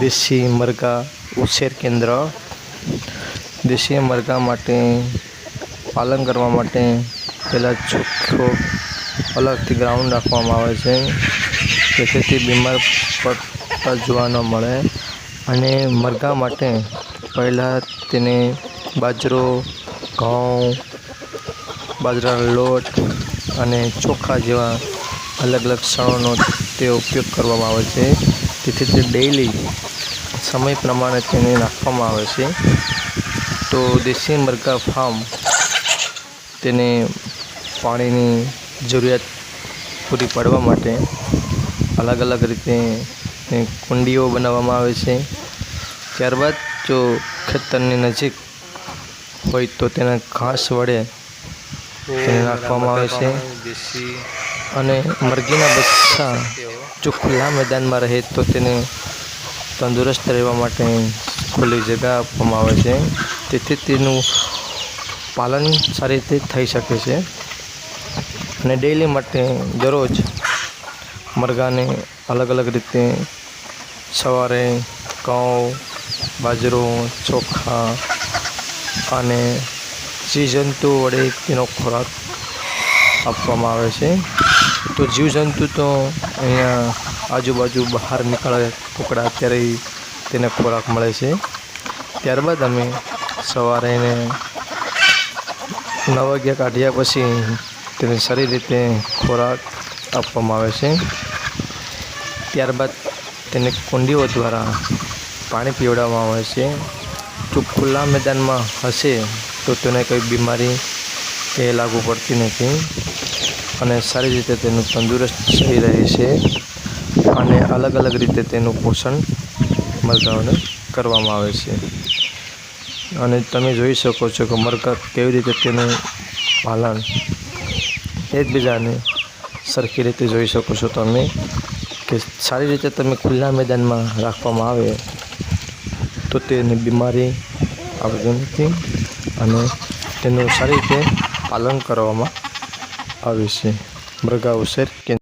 દેશી મરઘા ઉછેર કેન્દ્ર. દેશી મરઘા માટે પાલન કરવા માટે પહેલાં ચોખ્ખો અલગથી ગ્રાઉન્ડ રાખવામાં આવે છે. જેથી બીમાર પડતા જોવા ન મળે. અને મરઘા માટે પહેલાં તેને બાજરો, ઘઉં બાજરાનો લોટ અને ચોખા જેવા અલગ અલગ સણોનો તે ઉપયોગ કરવામાં આવે છે. તેથી તે ડેઈલી સમય પ્રમાણે તેને નાખવામાં આવે છે. તો દેશી મરઘા ફાર્મ તેને પાણીની જરૂરિયાત પૂરી પાડવા માટે અલગ અલગ રીતે કુંડીઓ બનાવવામાં આવે છે. ત્યારબાદ જો ખેતરની નજીક હોય તો તેના ઘાસ વડે તેને નાખવામાં આવે છે. અને મરઘીના બચ્ચા જો ખુલ્લા મેદાનમાં રહે તો તેને તંદુરસ્ત રહેવા માટે ખુલ્લી જગ્યા આપવામાં આવે છે. તેથી તેનું પાલન સારી રીતે થઈ શકે છે. અને ડેઈલી માટે દરરોજ મરઘાને અલગ અલગ રીતે સવારે ઘઉં, બાજરો, ચોખા અને જીવજંતુ વડે તેનો ખોરાક આપવામાં આવે છે. તો જીવજંતુ તો અહીંયા આજુબાજુ બહાર નીકળે, કુકડા ત્યારે તેને ખોરાક મળે છે. ત્યારબાદ અમે સવારે એને નવ વાગ્યા કાઢ્યા પછી તેને સારી રીતે ખોરાક આપવામાં આવે છે. ત્યારબાદ તેને કુંડીઓ દ્વારા પાણી પીવડાવવામાં આવે છે. જો ખુલ્લા મેદાનમાં હશે તો તેને કંઈ બીમારી એ લાગુ પડતી નથી. અને સારી રીતે તેનું તંદુરસ્ત થઈ રહે છે અને અલગ અલગ રીતે તેનું પોષણ મરઘાઓને કરવામાં આવે છે. અને તમે જોઈ શકો છો કે મરઘા કેવી રીતે તેનું પાલન એકબીજાને સરખી રીતે જોઈ શકો છો તમે કે સારી રીતે તમે ખુલ્લા મેદાનમાં રાખવામાં આવે તો તેની બીમારી આવતી નથી અને તેનું સારી રીતે પાલન કરવામાં આવે છે. મરઘા ઉછેર કેન્દ્ર